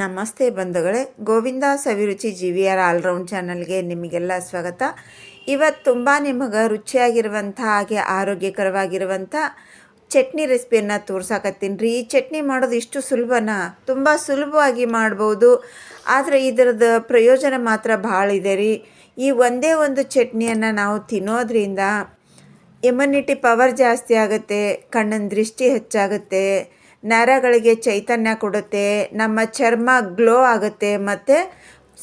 ನಮಸ್ತೆ ಬಂಧುಗಳೇ, Govinda Saviruchi G V R all round ಚಾನಲ್ಗೆ ನಿಮಗೆಲ್ಲ ಸ್ವಾಗತ. ಇವತ್ತು ತುಂಬ ನಿಮಗೆ ರುಚಿಯಾಗಿರುವಂಥ ಹಾಗೆ ಆರೋಗ್ಯಕರವಾಗಿರುವಂಥ ಚಟ್ನಿ ರೆಸಿಪಿಯನ್ನು ತೋರ್ಸಾಕತ್ತೀನಿ ರೀ. ಈ ಚಟ್ನಿ ಮಾಡೋದು ಇಷ್ಟು ಸುಲಭನಾ? ತುಂಬ ಸುಲಭವಾಗಿ ಮಾಡ್ಬೋದು, ಆದರೆ ಇದರದ್ದು ಪ್ರಯೋಜನ ಮಾತ್ರ ಭಾಳ ಇದೆ ರೀ. ಈ ಒಂದೇ ಒಂದು ಚಟ್ನಿಯನ್ನು ನಾವು ತಿನ್ನೋದ್ರಿಂದ ಇಮ್ಯುನಿಟಿ ಪವರ್ ಜಾಸ್ತಿ ಆಗುತ್ತೆ, ಕಣ್ಣಿನ ದೃಷ್ಟಿ ಹೆಚ್ಚಾಗುತ್ತೆ ನರಗಳಿಗೆ ಚೈತನ್ಯ ಕೊಡುತ್ತೆ ನಮ್ಮ ಚರ್ಮ ಗ್ಲೋ ಆಗುತ್ತೆ ಮತ್ತು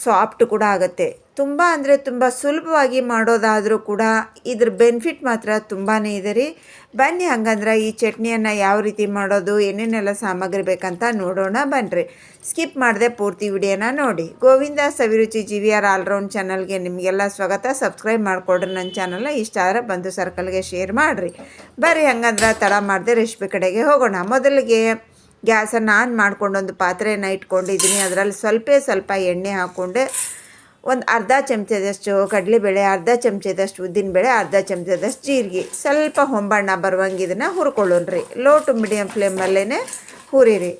ಸಾಫ್ಟ್ ಕೂಡ ಆಗುತ್ತೆ. ತುಂಬ ಅಂದರೆ ತುಂಬ ಸುಲಭವಾಗಿ ಮಾಡೋದಾದರೂ ಕೂಡ ಇದ್ರ ಬೆನಿಫಿಟ್ ಮಾತ್ರ ತುಂಬಾ ಇದೆ ರೀ. ಬನ್ನಿ ಹಂಗಂದ್ರೆ ಈ ಚಟ್ನಿಯನ್ನು ಯಾವ ರೀತಿ ಮಾಡೋದು, ಏನೇನೆಲ್ಲ ಸಾಮಗ್ರಿ ಬೇಕಂತ ನೋಡೋಣ ಬನ್ನಿರಿ ಸ್ಕಿಪ್ ಮಾಡದೆ ಪೂರ್ತಿ ವಿಡಿಯೋನ ನೋಡಿ. Govinda Saviruchi G V R all round ಚಾನಲ್ಗೆ ನಿಮಗೆಲ್ಲ ಸ್ವಾಗತ. ಸಬ್ಸ್ಕ್ರೈಬ್ ಮಾಡಿಕೊಡ್ರಿ ನನ್ನ ಚಾನಲ್ನ. ಇಷ್ಟ ಆದರೆ ಬಂಧು ಸರ್ಕಲ್ಗೆ ಶೇರ್ ಮಾಡಿರಿ. ಬರ್ರಿ ಹಂಗಂದ್ರೆ ತಡ ಮಾಡದೆ ರೆಸಿಪಿ ಕಡೆಗೆ ಹೋಗೋಣ. ಮೊದಲಿಗೆ ಗ್ಯಾಸನ್ನು ಆನ್ ಮಾಡ್ಕೊಂಡು ಒಂದು ಪಾತ್ರೆಯನ್ನು ಇಟ್ಕೊಂಡಿದ್ದೀನಿ. ಅದರಲ್ಲಿ ಸ್ವಲ್ಪ ಸ್ವಲ್ಪ ಎಣ್ಣೆ ಹಾಕ್ಕೊಂಡು ಒಂದು ಅರ್ಧ ಚಮಚದಷ್ಟು ಕಡಲೆಬೇಳೆ, ಅರ್ಧ ಚಮಚದಷ್ಟು ಉದ್ದಿನಬೇಳೆ, ಅರ್ಧ ಚಮಚದಷ್ಟು ಜೀರಿಗೆ. ಸ್ವಲ್ಪ ಹೊಂಬಣ್ಣ ಬರುವಂಗೆ ಇದನ್ನು ಹುರ್ಕೊಳ್ಳೋಣ್ರಿ. ಲೋ ಟು ಮೀಡಿಯಮ್ ಫ್ಲೇಮಲ್ಲೇ ಹುರಿರಿ.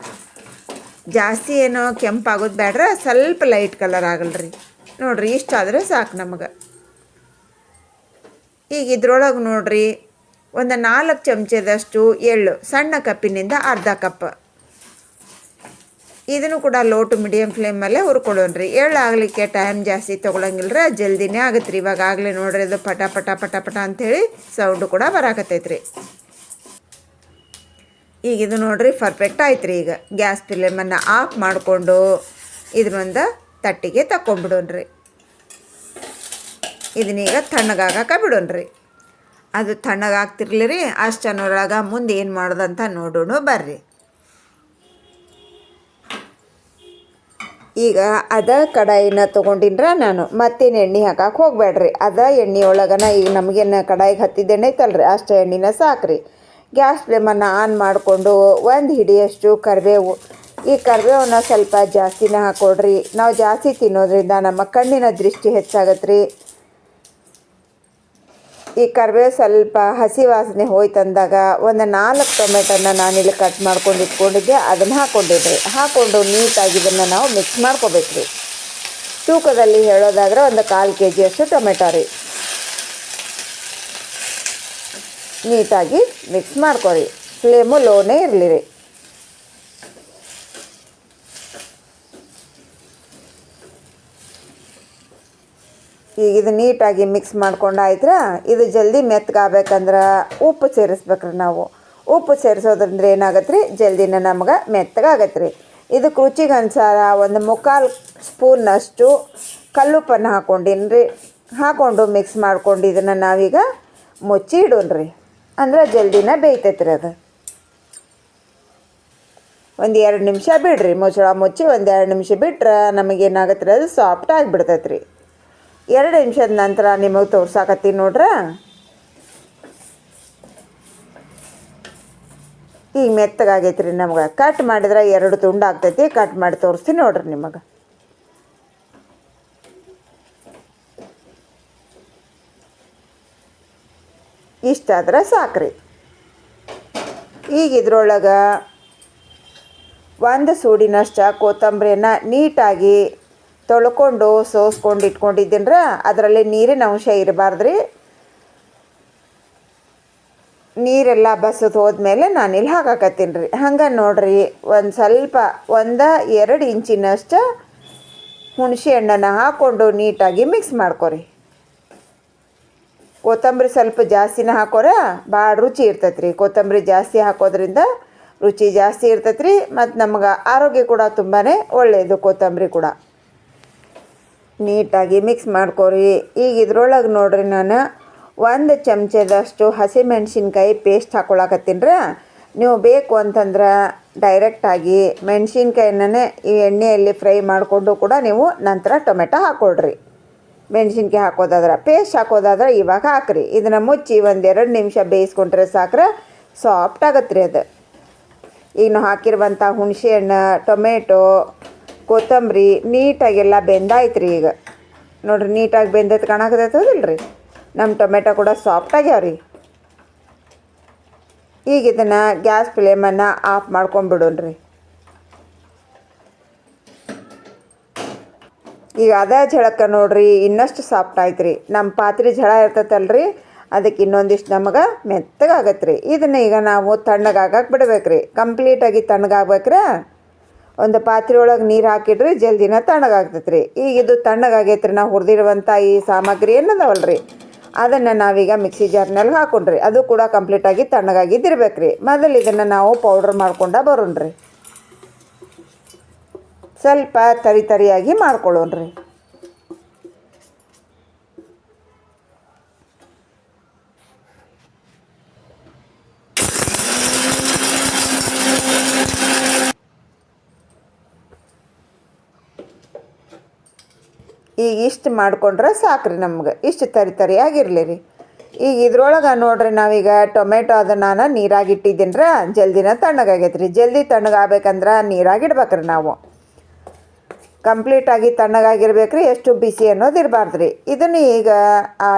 ಜಾಸ್ತಿ ಏನೋ ಕೆಂಪಾಗೋದು ಬೇಡ್ರ ಸ್ವಲ್ಪ ಲೈಟ್ ಕಲರ್ ಆಗಲ್ರಿ. ನೋಡ್ರಿ ಆದರೆ ಸಾಕು ನಮಗೆ. ಈಗ ಇದ್ರೊಳಗೆ ನೋಡ್ರಿ, ಒಂದು ನಾಲ್ಕು ಚಮಚದಷ್ಟು ಎಳ್ಳು, ಸಣ್ಣ ಕಪ್ಪಿನಿಂದ ಅರ್ಧ ಕಪ್. ಇದನ್ನು ಕೂಡ ಲೋ ಟು ಮೀಡಿಯಮ್ ಫ್ಲೇಮಲ್ಲೇ ಎಳ್ಳು ಆಗಲಿಕ್ಕೆ ಟೈಮ್ ಜಾಸ್ತಿ ತೊಗೊಳಂಗಿಲ್ಲ ಜಲ್ದಿನೇ ಆಗುತ್ತೆ ರೀ ಇವಾಗ ಆಗಲೇ ನೋಡ್ರಿ ಅದು ಪಟ ಪಟ ಪಟ ಪಟ ಅಂಥೇಳಿ ಸೌಂಡು ಕೂಡ ಬರಾಕತ್ತೈತ್ರಿ. ಈಗ ಇದು ನೋಡ್ರಿ ಪರ್ಫೆಕ್ಟ್ ಆಯ್ತು ರೀ ಈಗ. ಗ್ಯಾಸ್ ಫ್ಲೇಮನ್ನು ಆಫ್ ಮಾಡಿಕೊಂಡು ಇದನ್ನೊಂದು ತಟ್ಟಿಗೆ ತಗೊಂಬಿಡೋಣ್ರಿ ಇದನ್ನೀಗ ತಣ್ಣಗಾಗಕ್ಕೆ ರೀ ಅದು ತಣ್ಣಗಾಗ್ತಿರ್ಲಿ ರೀ ಅಷ್ಟನ್ನೊಳಗೆ ಮುಂದೆ ಏನು ಮಾಡೋದಂತ ನೋಡೋಣ ಬರ್ರಿ. ಈಗ ಅದ ಕಡಾಯಿನ ತೊಗೊಂಡಿನ್ರ ನಾನು. ಮತ್ತೇನು ಎಣ್ಣೆ ಹಾಕಕ್ಕೆ ಹೋಗ್ಬೇಡ್ರಿ ಅದ ಎಣ್ಣೆ ಒಳಗನ ಈಗ ನಮಗೇನು ಕಡಾಯಿಗೆ ಹತ್ತಿದ್ದೆಣ್ಣೆ ಐತಲ್ರಿ. ಅಷ್ಟು ಎಣ್ಣೆನ ಸಾಕ್ರಿ. ಗ್ಯಾಸ್ ಫ್ಲೇಮನ್ನು ಆನ್ ಮಾಡಿಕೊಂಡು ಒಂದು ಹಿಡಿಯಷ್ಟು ಕರಿಬೇವು. ಈ ಕರಿಬೇವನ್ನ ಸ್ವಲ್ಪ ಜಾಸ್ತಿನೇ ಹಾಕೊಡ್ರಿ ನಾವು ಜಾಸ್ತಿ ತಿನ್ನೋದ್ರಿಂದ ನಮ್ಮ ಕಣ್ಣಿನ ದೃಷ್ಟಿ ಹೆಚ್ಚಾಗತ್ತೆ ರೀ ಈ ಕರಿಬೇವು ಸ್ವಲ್ಪ ಹಸಿ ವಾಸನೆ ಹೋಯ್ತಂದಾಗ ಒಂದು ನಾಲ್ಕು ಟೊಮೆಟೊನ ನಾನಿಲ್ಲಿ ಕಟ್ ಮಾಡ್ಕೊಂಡು ಇಟ್ಕೊಂಡಿದ್ದೆ, ಅದನ್ನು ಹಾಕ್ಕೊಂಡಿದ್ದೆ ಹಾಕ್ಕೊಂಡು ನೀಟಾಗಿ ಇದನ್ನು ನಾವು ಮಿಕ್ಸ್ ಮಾಡ್ಕೋಬೇಕು ರೀ. ತೂಕದಲ್ಲಿ ಹೇಳೋದಾದ್ರೆ ಒಂದು ಕಾಲು ಕೆ ಜಿಯಷ್ಟು ಟೊಮೆಟೊ ರೀ. ನೀಟಾಗಿ ಮಿಕ್ಸ್ ಮಾಡ್ಕೊರಿ. ಫ್ಲೇಮು ಲೋನೇ ಇರಲಿ ರೀ. ಈಗ ಇದು ನೀಟಾಗಿ ಮಿಕ್ಸ್ ಮಾಡ್ಕೊಂಡು ಆಯ್ತರ ಇದು ಜಲ್ದಿ ಮೆತ್ತಗಾಗಬೇಕಂದ್ರೆ ಉಪ್ಪು ಸೇರಿಸ್ಬೇಕ್ರಿ ನಾವು. ಉಪ್ಪು ಸೇರಿಸೋದ್ರಿಂದ ಏನಾಗತ್ತೆ ರೀ ಜಲ್ದಿನ ನಮ್ಗೆ ಮೆತ್ತಗಾಗತ್ತೆ ರೀ ಇದಕ್ಕೆ ರುಚಿಗೆ ಅನುಸಾರ ಒಂದು ಮುಕ್ಕಾಲು ಸ್ಪೂನ್ನಷ್ಟು ಕಲ್ಲುಪ್ಪನ್ನು ಹಾಕ್ಕೊಂಡಿನಿ ರೀ ಹಾಕ್ಕೊಂಡು ಮಿಕ್ಸ್ ಮಾಡ್ಕೊಂಡು ಇದನ್ನು ನಾವೀಗ ಮುಚ್ಚಿ ಇಡೋಣ್ರಿ. ಅಂದ್ರೆ ಜಲ್ದಿನ ಬೇಯ್ತೈತೆ ರೀ ಅದು. ಒಂದು ಎರಡು ನಿಮಿಷ ಬಿಡ್ರಿ. ಮುಚ್ಚಳ ಮುಚ್ಚಿ ಒಂದು ಎರಡು ನಿಮಿಷ ಬಿಟ್ರೆ ನಮಗೇನಾಗತ್ತೆ ರೀ ಅದು ಸಾಫ್ಟ್ ಆಗಿಬಿಡ್ತೈತೆ ರೀ ಎರಡು ನಿಮಿಷದ ನಂತರ ನಿಮಗೆ ತೋರ್ಸಾಕತ್ತೀನಿ ನೋಡ್ರ? ಈಗ ಮೆತ್ತಗಾಗೈತೆ ರೀ ನಮ್ಗೆ. ಕಟ್ ಮಾಡಿದ್ರೆ ಎರಡು ತುಂಡು ಆಗ್ತೈತಿ. ಕಟ್ ಮಾಡಿ ತೋರಿಸ್ತೀನಿ ನೋಡ್ರಿ ನಿಮಗೆ. ಇಷ್ಟಾದ್ರೆ ಸಾಕ್ರಿ. ಈಗ ಇದ್ರೊಳಗೆ ಒಂದು ಸೂಡಿನಷ್ಟ ಕೊತ್ತಂಬರಿಯನ್ನು ನೀಟಾಗಿ ತೊಳ್ಕೊಂಡು, ಸೋಸ್ಕೊಂಡು ಇಟ್ಕೊಂಡಿದ್ದೀನ್ರ? ಅದರಲ್ಲಿ ನೀರಿನ ಅಂಶ ಇರಬಾರ್ದ್ರಿ. ನೀರೆಲ್ಲ ಬಸದು ಹೋದ್ಮೇಲೆ ನಾನಿಲ್ಲಿ ಹಾಕಾಕತ್ತೀನಿ ರೀ ಹಂಗೆ ನೋಡ್ರಿ, ಒಂದು ಸ್ವಲ್ಪ, ಒಂದು ಎರಡು ಇಂಚಿನಷ್ಟು ಹುಣಸೆ ಹಣ್ಣನ್ನು ಹಾಕ್ಕೊಂಡು ನೀಟಾಗಿ ಮಿಕ್ಸ್ ಮಾಡ್ಕೊರಿ. ಕೊತ್ತಂಬರಿ ಸ್ವಲ್ಪ ಜಾಸ್ತಿನ ಹಾಕೋರ ಭಾಳ ರುಚಿ ಇರ್ತೈತೆ ಕೊತ್ತಂಬರಿ ಜಾಸ್ತಿ ಹಾಕೋದ್ರಿಂದ ರುಚಿ ಜಾಸ್ತಿ ಇರ್ತೈತೆ ರೀ ಮತ್ತು ನಮ್ಗೆ ಆರೋಗ್ಯ ಕೂಡ ತುಂಬಾ ಒಳ್ಳೆಯದು ಕೊತ್ತಂಬರಿ ಕೂಡ. ನೀಟಾಗಿ ಮಿಕ್ಸ್ ಮಾಡ್ಕೊರಿ. ಈಗ ಇದ್ರೊಳಗೆ ನೋಡ್ರಿ ನಾನು ಒಂದು ಚಮಚದಷ್ಟು ಹಸಿಮೆಣ್ಸಿನ್ಕಾಯಿ ಪೇಸ್ಟ್ ಹಾಕ್ಕೊಳಕತ್ತೀನಿ ನೀವು ಬೇಕು ಅಂತಂದ್ರೆ ಡೈರೆಕ್ಟಾಗಿ ಮೆಣಸಿನ್ಕಾಯಿನೇ ಈ ಎಣ್ಣೆಯಲ್ಲಿ ಫ್ರೈ ಮಾಡಿಕೊಂಡು ಕೂಡ ನೀವು ನಂತರ ಟೊಮೆಟೊ ಹಾಕ್ಕೊಳ್ರಿ ಮೆಣಸಿನ್ಕಾಯಿ ಹಾಕೋದಾದ್ರೆ ಪೇಸ್ಟ್ ಹಾಕೋದಾದ್ರೆ ಇವಾಗ ಹಾಕ್ರಿ. ಇದನ್ನು ಮುಚ್ಚಿ ಒಂದೆರಡು ನಿಮಿಷ ಬೇಯಿಸ್ಕೊಂಡ್ರೆ ಸಾಕ್ರೆ ಸಾಫ್ಟ್ ಆಗತ್ತೆ ರೀ ಅದು. ಈಗ ನಾವು ಹಾಕಿರುವಂಥ ಹುಣಸೆ ಹಣ್ಣು, ಟೊಮೆಟೊ ಕೊತ್ತಂಬರಿ ನೀಟಾಗೆಲ್ಲ ಬೆಂದಾಯ್ತು ರೀ ಈಗ. ನೋಡ್ರಿ, ನೀಟಾಗಿ ಬೆಂದೈತೆ ಕಾಣಕತ್ತೈತದಿಲ್ಲ ರೀ ನಮ್ಮ ಟೊಮೆಟೊ ಕೂಡ ಸಾಫ್ಟ್ ಆಗ್ಯಾವ ರೀ ಈಗ ಇದನ್ನು ಗ್ಯಾಸ್ ಫ್ಲೇಮನ್ನು ಆಫ್ ಮಾಡ್ಕೊಂಬಿಡೋಣ್ರಿ. ಈಗ ಅದೇ ಝಳಕ್ಕೆ ನೋಡ್ರಿ, ಇನ್ನಷ್ಟು ಸಾಫ್ಟ್ ಆಯ್ತು ರೀ ನಮ್ಮ ಪಾತ್ರೆ ಝಳ ಇರ್ತೈತಲ್ರಿ, ಅದಕ್ಕೆ ಇನ್ನೊಂದಿಷ್ಟು ನಮಗೆ ಮೆತ್ತಗಾಗತ್ತೆ ರೀ ಇದನ್ನ ಈಗ ನಾವು ತಣ್ಣಗಾಗಕ್ಕೆ ಬಿಡ್ಬೇಕು ರೀ ಕಂಪ್ಲೀಟಾಗಿ ತಣ್ಣಗಾಗ್ಬೇಕ್ರೆ? ಒಂದು ಪಾತ್ರೆ ಒಳಗೆ ನೀರು ಹಾಕಿಡ್ರಿ ಜಲ್ದಿನ ತಣ್ಣಗಾಗ್ತೈತೆ ರೀ ಈಗ ಇದು ತಣ್ಣಗಾಗೈತೆ ರೀ ನಾವು ಹುರಿದಿರುವಂಥ ಈ ಸಾಮಗ್ರಿ ಏನದವಲ್ಲ ರೀ ಅದನ್ನು ನಾವೀಗ ಮಿಕ್ಸಿ ಜಾರ್ನಲ್ಲಿ ಹಾಕೊಂಡ್ರಿ. ಅದು ಕೂಡ ಕಂಪ್ಲೀಟಾಗಿ ತಣ್ಣಗಾಗಿದ್ದಿರ್ಬೇಕು ರೀ ಮೊದಲು ಇದನ್ನು ನಾವು ಪೌಡ್ರ್ ಮಾಡ್ಕೊಂಡ ಬರೋಣ್ರಿ. ಸ್ವಲ್ಪ ತರಿ ತರಿಯಾಗಿ ಮಾಡ್ಕೊಳ್ಳೋಣ್ರಿ ಈಗ ಇಷ್ಟು ಮಾಡ್ಕೊಂಡ್ರೆ ಸಾಕ್ರಿ ನಮ್ಗೆ. ಇಷ್ಟು ತರಿ ತರಿಯಾಗಿರಲಿ ರೀ. ಈಗ ಇದ್ರೊಳಗೆ ನೋಡ್ರಿ ನಾವೀಗ ಟೊಮೆಟೊ ಅದನ್ನು ನಾನು ನೀರಾಗಿ ಇಟ್ಟಿದ್ದೀನ್ರ, ಜಲ್ದಿನ ತಣ್ಣಗಾಗೈತೆ ರೀ ಜಲ್ದಿ ತಣ್ಣಗಾಗ್ಬೇಕಂದ್ರೆ ನೀರಾಗಿಡ್ಬೇಕ್ರಿ ನಾವು. ಕಂಪ್ಲೀಟಾಗಿ ತಣ್ಣಗಾಗಿರ್ಬೇಕು ರೀ ಎಷ್ಟು ಬಿಸಿ ಅನ್ನೋದು ಇರಬಾರ್ದು ರೀ ಇದನ್ನು ಈಗ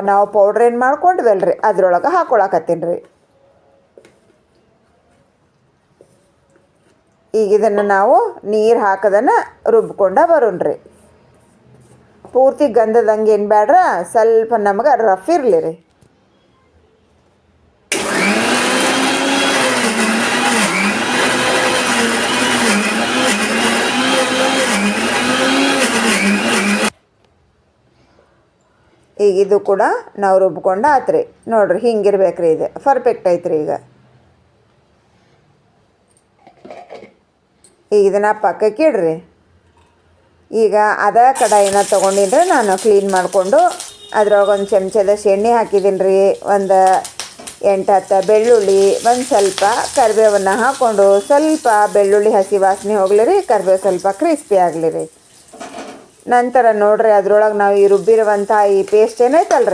ನಾವು ಪೌಡ್ರ್ ಏನು ಮಾಡ್ಕೊಂಡ್ವಲ್ಲ ರೀ ಅದ್ರೊಳಗೆ ಹಾಕೊಳಕತ್ತೀನಿ ರೀ ಈಗ ಇದನ್ನು ನಾವು ನೀರು ಹಾಕದನ್ನು ರುಬ್ಕೊಂಡ ಬರೋಣ್ರಿ. ಪೂರ್ತಿ ಗಂಧದಂಗೆ ಏನು ಬೇಡ್ರ ಸ್ವಲ್ಪ ನಮಗೆ ರಫ್ ಇರಲಿ ರೀ. ಈಗ ಇದು ಕೂಡ ನಾವು ರುಬ್ಕೊಂಡು ಆತ್ರಿ. ನೋಡ್ರಿ ಹಿಂಗಿರ್ಬೇಕ್ರಿ ಇದು. ಪರ್ಫೆಕ್ಟ್ ಐತ್ರಿ ಈಗ. ಈಗ ಇದನ್ನು ಪಕ್ಕಕ್ಕೆ ಇಡ್ರಿ. ಈಗ ಅದ ಕಡಾಯಿನ ತೊಗೊಂಡಿದ್ರೆ ನಾನು ಕ್ಲೀನ್ ಮಾಡಿಕೊಂಡು ಅದ್ರೊಳಗೊಂದು ಚಮಚದಷ್ಟು ಎಣ್ಣೆ ಹಾಕಿದ್ದೀನಿ ರೀ. ಒಂದು ಎಂಟು ಹತ್ತು ಬೆಳ್ಳುಳ್ಳಿ, ಒಂದು ಸ್ವಲ್ಪ ಕರಿಬೇವನ್ನು ಹಾಕ್ಕೊಂಡು ಸ್ವಲ್ಪ ಬೆಳ್ಳುಳ್ಳಿ, ಹಸಿ ವಾಸನೆ ಹೋಗ್ಲಿ ರೀ, ಕರಿಬೇವು ಸ್ವಲ್ಪ ಕ್ರಿಸ್ಪಿ ಆಗಲಿ ರೀ. ನಂತರ ನೋಡ್ರಿ ಅದ್ರೊಳಗೆ ನಾವು ಈ ರುಬ್ಬಿರುವಂಥ ಈ ಪೇಸ್ಟ್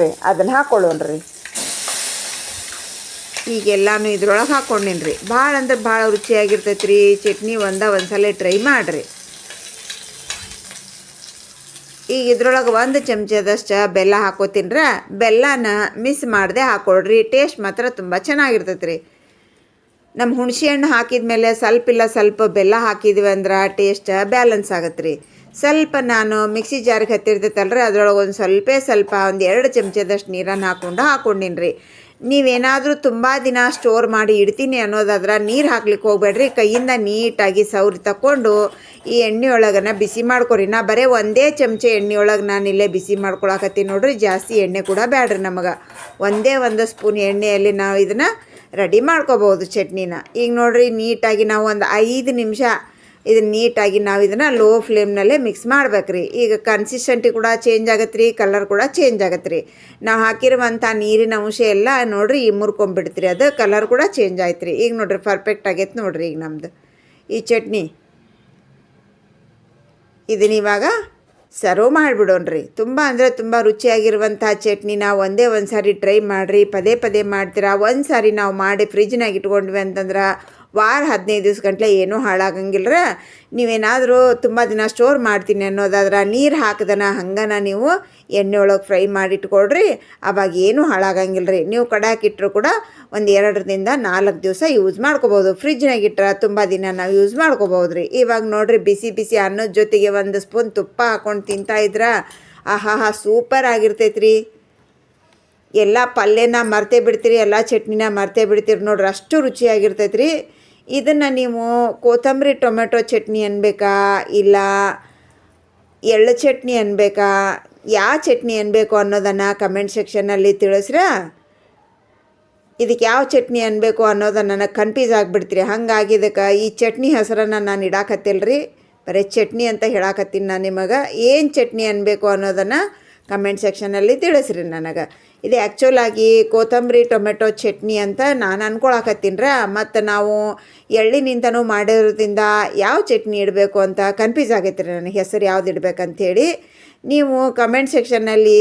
ರೀ ಅದನ್ನು ಹಾಕ್ಕೊಳ್ಳೋಣ್ರಿ ಈಗೆಲ್ಲಾನು ಇದ್ರೊಳಗೆ ಹಾಕ್ಕೊಂಡಿನಿ ರೀ ಭಾಳ ಅಂದ್ರೆ ಭಾಳ ರುಚಿಯಾಗಿರ್ತೈತೆ ರೀ ಚಟ್ನಿ ಒಂದ ಸಲ ಟ್ರೈ ಮಾಡಿರಿ. ಈಗ ಇದ್ರೊಳಗೆ ಒಂದು ಚಮಚದಷ್ಟು ಬೆಲ್ಲ ಹಾಕೋತೀನಿ ರೀ ಬೆಲ್ಲನ ಮಿಸ್ ಮಾಡದೆ ಹಾಕೊಳ್ರಿ. ಟೇಸ್ಟ್ ಮಾತ್ರ ತುಂಬ ಚೆನ್ನಾಗಿರ್ತೈತೆ ರೀ ನಮ್ಮ ಹುಣಸೆ ಹಣ್ಣು ಹಾಕಿದ ಮೇಲೆ ಸ್ವಲ್ಪ ಇಲ್ಲ, ಸ್ವಲ್ಪ ಬೆಲ್ಲ ಹಾಕಿದ್ವಿ ಅಂದ್ರೆ ಟೇಸ್ಟ್ ಬ್ಯಾಲೆನ್ಸ್ ಆಗತ್ತೆ ರೀ ಸ್ವಲ್ಪ ನಾನು ಮಿಕ್ಸಿ ಜಾರಿಗೆ ಹತ್ತಿರ್ತೈತಲ್ರಿ. ಅದರೊಳಗೆ ಒಂದು ಸ್ವಲ್ಪ ಸ್ವಲ್ಪ ಒಂದು ಎರಡು ಚಮಚದಷ್ಟು ನೀರನ್ನು ಹಾಕ್ಕೊಂಡು ಹಾಕೊಂಡಿನ್ರಿ. ರೀ ನೀವೇನಾದರೂ ತುಂಬ ದಿನ ಸ್ಟೋರ್ ಮಾಡಿ ಇಡ್ತೀನಿ ಅನ್ನೋದಾದ್ರೆ ನೀರು ಹಾಕ್ಲಿಕ್ಕೆ ಹೋಗ್ಬೇಡ್ರಿ. ಕೈಯಿಂದ ನೀಟಾಗಿ ಸೌರಿ ತಗೊಂಡು ಈ ಎಣ್ಣೆ ಒಳಗನ ಬಿಸಿ ಮಾಡ್ಕೊರಿ. ನಾ ಬರೀ ಒಂದೇ ಚಮಚ ಎಣ್ಣೆ ಒಳಗೆ ನಾನು ಇಲ್ಲೇ ಬಿಸಿ ಮಾಡ್ಕೊಳಕತ್ತೀನಿ ನೋಡ್ರಿ. ಜಾಸ್ತಿ ಎಣ್ಣೆ ಕೂಡ ಬೇಡ್ರಿ ನಮಗೆ. ಒಂದೇ ಒಂದು ಸ್ಪೂನ್ ಎಣ್ಣೆಯಲ್ಲಿ ನಾವು ಇದನ್ನು ರೆಡಿ ಮಾಡ್ಕೋಬೋದು ಚಟ್ನಿನ. ಈಗ ನೋಡ್ರಿ ನೀಟಾಗಿ ನಾವು ಒಂದು ಐದು ನಿಮಿಷ ಇದನ್ನ ನೀಟಾಗಿ ನಾವು ಇದನ್ನು ಲೋ ಫ್ಲೇಮ್ನಲ್ಲೇ ಮಿಕ್ಸ್ ಮಾಡ್ಬೇಕು ರೀ ಈಗ ಕನ್ಸಿಸ್ಟೆಂಟಿ ಕೂಡ ಚೇಂಜ್ ಆಗತ್ತೆ ರೀ ಕಲರ್ ಕೂಡ ಚೇಂಜ್ ಆಗತ್ತೆ ರೀ ನಾವು ಹಾಕಿರುವಂಥ ನೀರಿನ ಅಂಶ ಎಲ್ಲ ನೋಡಿರಿ ಈ ಮುರ್ಕೊಂಬಿಡ್ತೀರಿ ಅದು ಕಲರ್ ಕೂಡ ಚೇಂಜ್ ಆಯ್ತು ರೀ ಈಗ ನೋಡ್ರಿ ಪರ್ಫೆಕ್ಟ್ ಆಗೈತೆ ನೋಡಿರಿ ಈಗ ನಮ್ಮದು ಈ ಚಟ್ನಿ. ಇದನ್ನ ಇವಾಗ ಸರ್ವ್ ಮಾಡಿಬಿಡೋಣ್ರಿ. ತುಂಬ ಅಂದರೆ ತುಂಬ ರುಚಿಯಾಗಿರುವಂಥ ಚಟ್ನಿ. ನಾವು ಒಂದೇ ಒಂದು ಸಾರಿ ಟ್ರೈ ಮಾಡಿರಿ. ಪದೇ ಪದೇ ಮಾಡ್ತೀರಾ? ಒಂದು ಸಾರಿ ನಾವು ಮಾಡಿ ಫ್ರಿಜ್ನಾಗ ಇಟ್ಕೊಂಡ್ವಿ ಅಂತಂದ್ರೆ ವಾರ ಹದಿನೈದು ದಿವ್ಸ ಗಂಟ್ಲೆ ಏನೂ ಹಾಳಾಗಂಗಿಲ್ಲರ ನೀವೇನಾದರೂ ತುಂಬ ದಿನ ಸ್ಟೋರ್ ಮಾಡ್ತೀನಿ ಅನ್ನೋದಾದ್ರೆ ನೀರು ಹಾಕದನ ಹಂಗನ ನೀವು ಎಣ್ಣೆ ಒಳಗೆ ಫ್ರೈ ಮಾಡಿ ಇಟ್ಕೊಳ್ರಿ ಅವಾಗ ಏನೂ ಹಾಳಾಗಂಗಿಲ್ಲ ರೀ ನೀವು ಕಡಾಕಿಟ್ಟರು ಕೂಡ ಒಂದು ಎರಡರಿಂದ ನಾಲ್ಕು ದಿವಸ ಯೂಸ್ ಮಾಡ್ಕೋಬೋದು. ಫ್ರಿಜ್ನಾಗ ಇಟ್ಟರೆ ತುಂಬ ದಿನ ನಾವು ಯೂಸ್ ಮಾಡ್ಕೋಬೋದು ರೀ ಇವಾಗ ನೋಡಿರಿ ಬಿಸಿ ಬಿಸಿ ಅನ್ನದ ಜೊತೆಗೆ ಒಂದು ಸ್ಪೂನ್ ತುಪ್ಪ ಹಾಕೊಂಡು ತಿಂತಾ ಇದ್ರ ಆಹಾಹಾ ಸೂಪರ್ ಆಗಿರ್ತೈತೆ ರೀ ಎಲ್ಲ ಪಲ್ಯನ ಮರ್ತೇ ಬಿಡ್ತೀರಿ, ಎಲ್ಲ ಚಟ್ನಿನ ಮರ್ತೇ ಬಿಡ್ತೀರಿ ನೋಡ್ರಿ. ಅಷ್ಟು ರುಚಿಯಾಗಿರ್ತೈತೆ ರೀ ಇದನ್ನು ನೀವು ಕೊತ್ತಂಬರಿ ಟೊಮೆಟೊ ಚಟ್ನಿ ಅನ್ಬೇಕಾ? ಇಲ್ಲ ಎಳ್ಳು ಚಟ್ನಿ ಅನ್ಬೇಕಾ? ಯಾವ ಚಟ್ನಿ ಅನ್ಬೇಕು ಅನ್ನೋದನ್ನು ಕಮೆಂಟ್ ಸೆಕ್ಷನ್ನಲ್ಲಿ ತಿಳಿಸ್ರಾ? ಇದಕ್ಕೆ ಯಾವ ಚಟ್ನಿ ಅನ್ಬೇಕು ಅನ್ನೋದನ್ನು ನನಗೆ ಕನ್ಫ್ಯೂಸ್ ಆಗಿಬಿಡ್ತೀರಿ. ಹಂಗಾಗಿ ಇದಕ್ಕೆ ಈ ಚಟ್ನಿ ಹೆಸರನ್ನು ನಾನು ಇಡಾಕತ್ತಿಲ್ಲ ರೀ ಬರೀ ಚಟ್ನಿ ಅಂತ ಹೇಳಾಕತ್ತೀನಿ ನಾನು ನಿಮಗೆ. ಏನು ಚಟ್ನಿ ಅನ್ಬೇಕು ಅನ್ನೋದನ್ನು ಕಮೆಂಟ್ ಸೆಕ್ಷನಲ್ಲಿ ತಿಳಿಸ್ರಿ ನನಗೆ. ಇದು ಆ್ಯಕ್ಚುಲಾಗಿ ಕೊತ್ತಂಬರಿ, ಟೊಮೆಟೊ, ಚಟ್ನಿ ಅಂತ ನಾನು ಅನ್ಕೊಳಕತ್ತೀನ್ರ ಮತ್ತು ನಾವು ಎಳ್ಳಿನಿಂದನೂ ಮಾಡಿರೋದ್ರಿಂದ ಯಾವ ಚಟ್ನಿ ಇಡಬೇಕು ಅಂತ ಕನ್ಫ್ಯೂಸ್ ಆಗೈತೆ ರೀ ನನಗೆ. ಹೆಸರು ಯಾವ್ದು ಇಡಬೇಕಂತೇಳಿ ನೀವು ಕಮೆಂಟ್ ಸೆಕ್ಷನ್ನಲ್ಲಿ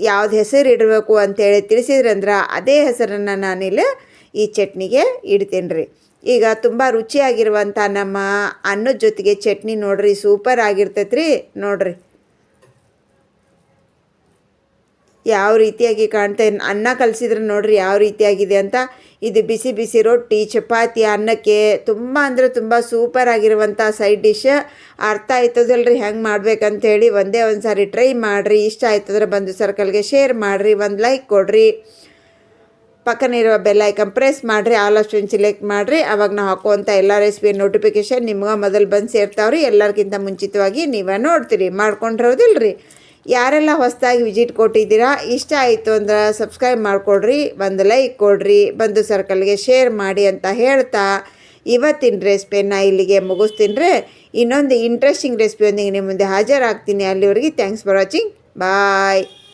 ಯಾವ್ದು ಹೆಸರು ಇಡಬೇಕು ಅಂತೇಳಿ ತಿಳಿಸಿದ್ರಂದ್ರೆ ಅದೇ ಹೆಸರನ್ನು ನಾನಿಲ್ಲಿ ಈ ಚಟ್ನಿಗೆ ಇಡ್ತೀನಿ ರೀ. ಈಗ ತುಂಬ ರುಚಿಯಾಗಿರುವಂಥ ನಮ್ಮ ಅನ್ನದ ಜೊತೆಗೆ ಚಟ್ನಿ ನೋಡ್ರಿ ಸೂಪರ್ ಆಗಿರ್ತೈತೆ ರೀ ನೋಡ್ರಿ. ಯಾವ ರೀತಿಯಾಗಿ ಕಾಣ್ತಾ ಅನ್ನ ಕಲಿಸಿದ್ರೆ ನೋಡ್ರಿ ಯಾವ ರೀತಿಯಾಗಿದೆ ಅಂತ. ಇದು ಬಿಸಿ ಬಿಸಿ ರೊಟ್ಟಿ, ಚಪಾತಿ, ಅನ್ನಕ್ಕೆ ತುಂಬ ಅಂದರೆ ತುಂಬ ಸೂಪರ್ ಆಗಿರುವಂಥ ಸೈಡ್ ಡಿಶ್ ಅರ್ಥ ಆಯ್ತದಲ್ರಿ? ಹೆಂಗೆ ಮಾಡ್ಬೇಕಂತೇಳಿ ಒಂದೇ ಒಂದು ಸಾರಿ ಟ್ರೈ ಮಾಡಿರಿ. ಇಷ್ಟ ಆಯ್ತಂದ್ರೆ ಬಂದು ಸರ್ಕಲ್ಗೆ ಶೇರ್ ಮಾಡಿರಿ. ಒಂದು ಲೈಕ್ ಕೊಡಿರಿ. ಪಕ್ಕನೇ ಇರುವ ಬೆಲ್ ಐಕನ್ ಪ್ರೆಸ್ ಮಾಡಿರಿ. ಆಲ್ ಆಪ್ಷನ್ ಸಿಲೆಕ್ಟ್ ಮಾಡಿರಿ. ಅವಾಗ ನಾವು ಹಾಕುವಂಥ ಎಲ್ಲ ರೆಸಿಪಿ ನೋಟಿಫಿಕೇಷನ್ ನಿಮ್ಗೆ ಮೊದಲು ಬಂದು ಸೇರ್ತಾವ್ರಿ. ಎಲ್ಲರಿಗಿಂತ ಮುಂಚಿತವಾಗಿ ನೀವೇ ನೋಡ್ತೀರಿ. ಮಾಡ್ಕೊಂಡಿರೋದಿಲ್ರಿ. ಯಾರೆಲ್ಲ ಹೊಸದಾಗಿ ವಿಸಿಟ್ ಕೊಟ್ಟಿದ್ದೀರಾ, ಇಷ್ಟ ಆಯಿತು ಅಂದ್ರೆ ಸಬ್ಸ್ಕ್ರೈಬ್ ಮಾಡಿಕೊಡ್ರಿ, ಒಂದು ಲೈಕ್ ಕೊಡ್ರಿ ಬಂದು ಸರ್ಕಲ್ಗೆ ಶೇರ್ ಮಾಡಿ ಅಂತ ಹೇಳ್ತಾ ಇವತ್ತಿನ ರೆಸಿಪಿಯನ್ನು ಇಲ್ಲಿಗೆ ಮುಗಿಸ್ತೀನಿ ಇನ್ನೊಂದು ಇಂಟ್ರೆಸ್ಟಿಂಗ್ ರೆಸಿಪಿಯೊಂದಿಗೆ ನಿಮ್ಮ ಮುಂದೆ ಹಾಜರಾಗ್ತೀನಿ. ಅಲ್ಲಿವರೆಗೆ ಥ್ಯಾಂಕ್ಸ್ ಫಾರ್ ವಾಚಿಂಗ್ ಬಾಯ್